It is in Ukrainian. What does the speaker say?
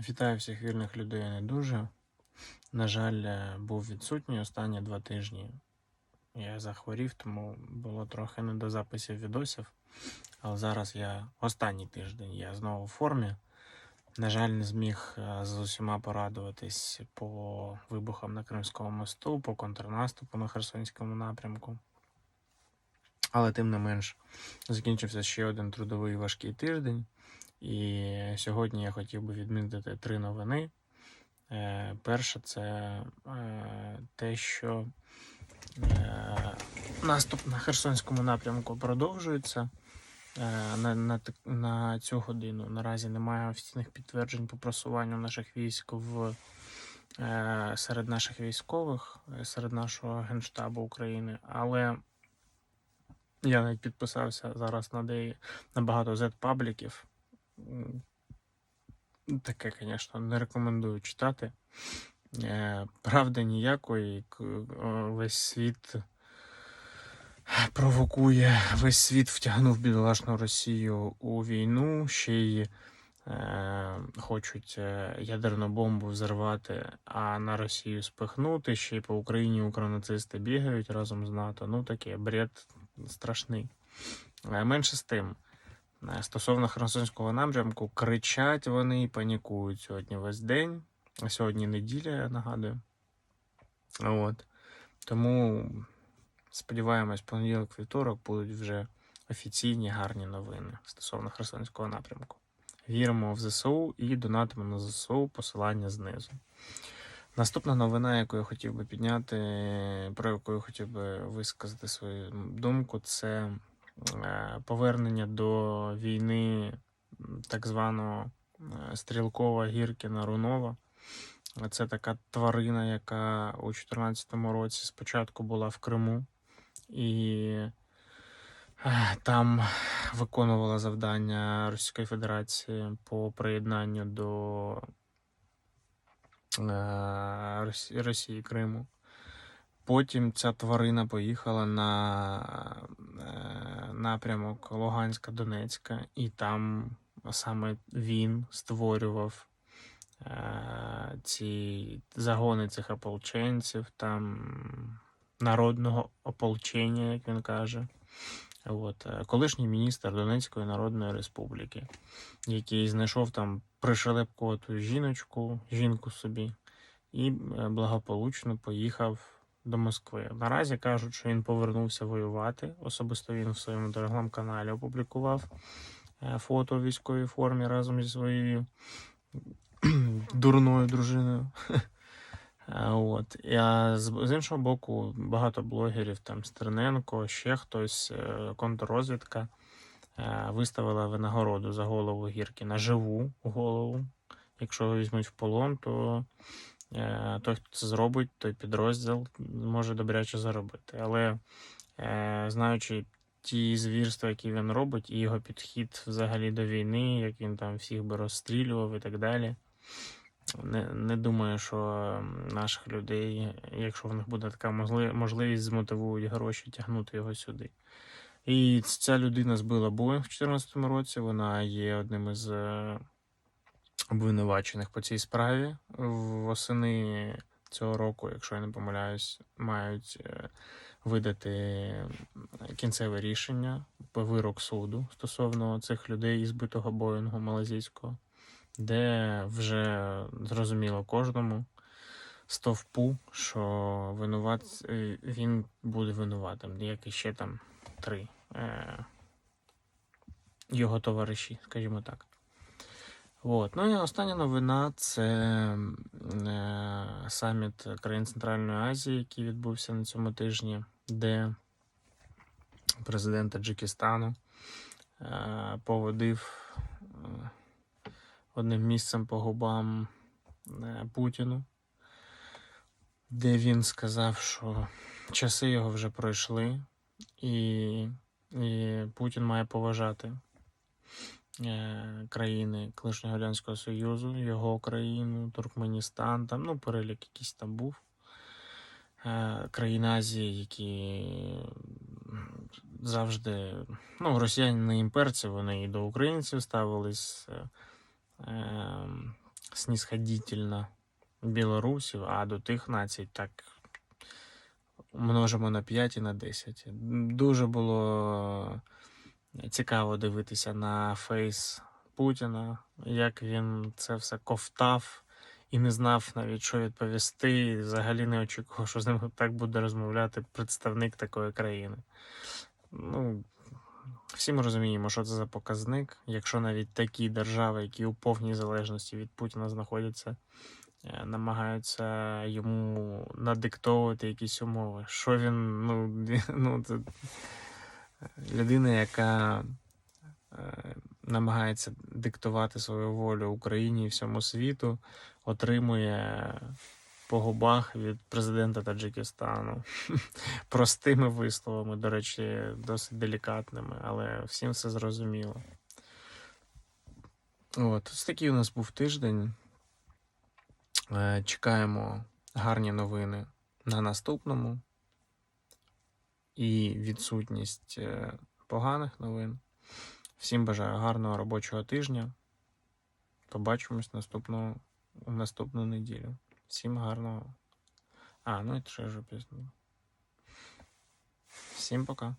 Вітаю всіх вільних людей не дуже. На жаль, е, був відсутній останні два тижні. Я захворів, тому було трохи не до записів відосів. Але зараз я останній тиждень я знову в формі. На жаль, не зміг е, з усіма порадуватись по вибухам на Кримському мосту, по контрнаступу на Херсонському напрямку. Але тим не менш закінчився ще один трудовий важкий тиждень. І сьогодні я хотів би відмітити три новини. Е, Перше, це е, те, що е, наступ на Херсонському напрямку продовжується. На, на, на цю годину наразі немає офіційних підтверджень по просуванню наших військ в, серед наших військових, серед нашого Генштабу України. Але я навіть підписався зараз на, деї, на багато Z-пабліків. Таке, звісно, не рекомендую читати. Е, Правди ніякої. Весь світ провокує, весь світ втягнув бідолашну Росію у війну, ще й е, хочуть е, ядерну бомбу взорвати, а на Росію спихнути. Ще й по Україні укронацисти бігають разом з НАТО. Ну таке бред страшний. Е, Менше з тим. Е, Стосовно Херсонського напрямку, кричать вони і панікують сьогодні весь день. А Сьогодні неділя, я нагадую. От. Тому сподіваємось, понеділок, вівторок будуть вже офіційні гарні новини стосовно Херсонського напрямку. Віримо в ЗСУ і донатимо на ЗСУ посилання знизу. Наступна новина, яку я хотів би підняти, про яку я хотів би висказати свою думку, це повернення до війни так званого е, стрілкова Гіркіна Рунова. Це така тварина, яка у 2014 році спочатку була в Криму і е, там виконувала завдання Російської Федерації по приєднанню до е, Росії Криму. Потім ця тварина поїхала на напрямок Луганська-Донецька, і там саме він створював е, ці загони цих ополченців, там народного ополчення, як він каже. От, е, колишній міністр Донецької Народної Республіки, який знайшов там пришелепкувату жіночку, жінку собі, і е, благополучно поїхав до Москви. Наразі кажуть, що він повернувся воювати. Особисто він в своєму телеграм-каналі опублікував е, фото у військовій формі разом зі своєю дурною дружиною. Е, От. А з, іншого боку, багато блогерів, там Стерненко, ще хтось, е, контррозвідка, виставила винагороду за голову Гіркіна, живу голову. Якщо його візьмуть в полон, то той, хто це зробить, той підрозділ може добряче заробити. Але е, знаючи ті звірства, які він робить, і його підхід взагалі до війни, як він там всіх би розстрілював і так далі. Не, не думаю, що наших людей, якщо в них буде така можливість, змотивують гроші тягнути його сюди. І ця людина збила Боїнг в 2014 році. Вона є одним із е, обвинувачених по цій справі. Восени цього року, якщо я не помиляюсь, мають е, видати кінцеве рішення, вирок суду стосовно цих людей із збитого Боїнгу малазійського де вже зрозуміло кожному стовпу, що винуват е, він буде винуватим, як і ще там три е, його товариші, скажімо так. От. Ну і остання новина це е, саміт країн Центральної Азії, який відбувся на цьому тижні, де президент Таджикистану е, поводив е, одним місцем по губам е, Путіну, де він сказав, що часи його вже пройшли, і, і Путін має поважати країни колишнього Радянського Союзу, його країну, Туркменістан, там, ну, перелік якийсь там був. Е, країн Азії, які завжди, ну, росіяни не імперці, вони і до українців ставились. е, ем, білорусів, а до тих націй так множимо на 5 і на 10. Дуже було цікаво дивитися на фейс Путіна, як він це все ковтав і не знав навіть, що відповісти. І взагалі не очікував, що з ним так буде розмовляти представник такої країни. Ну, всі ми розуміємо, що це за показник. Якщо навіть такі держави, які у повній залежності від Путіна знаходяться, е, намагаються йому надиктовувати якісь умови. Що він, ну, ну це людина, яка е, намагається диктувати свою волю Україні і всьому світу, отримує по губах від президента Таджикистану простими висловами, до речі, досить делікатними, але всім все зрозуміло. От, ось такий у нас був тиждень. Е, Чекаємо гарні новини на наступному і відсутність е, поганих новин. Всім бажаю гарного робочого тижня. Побачимось наступну, в наступну неділю. Всім гарного. А, ну і ще ж пізно. Всім пока.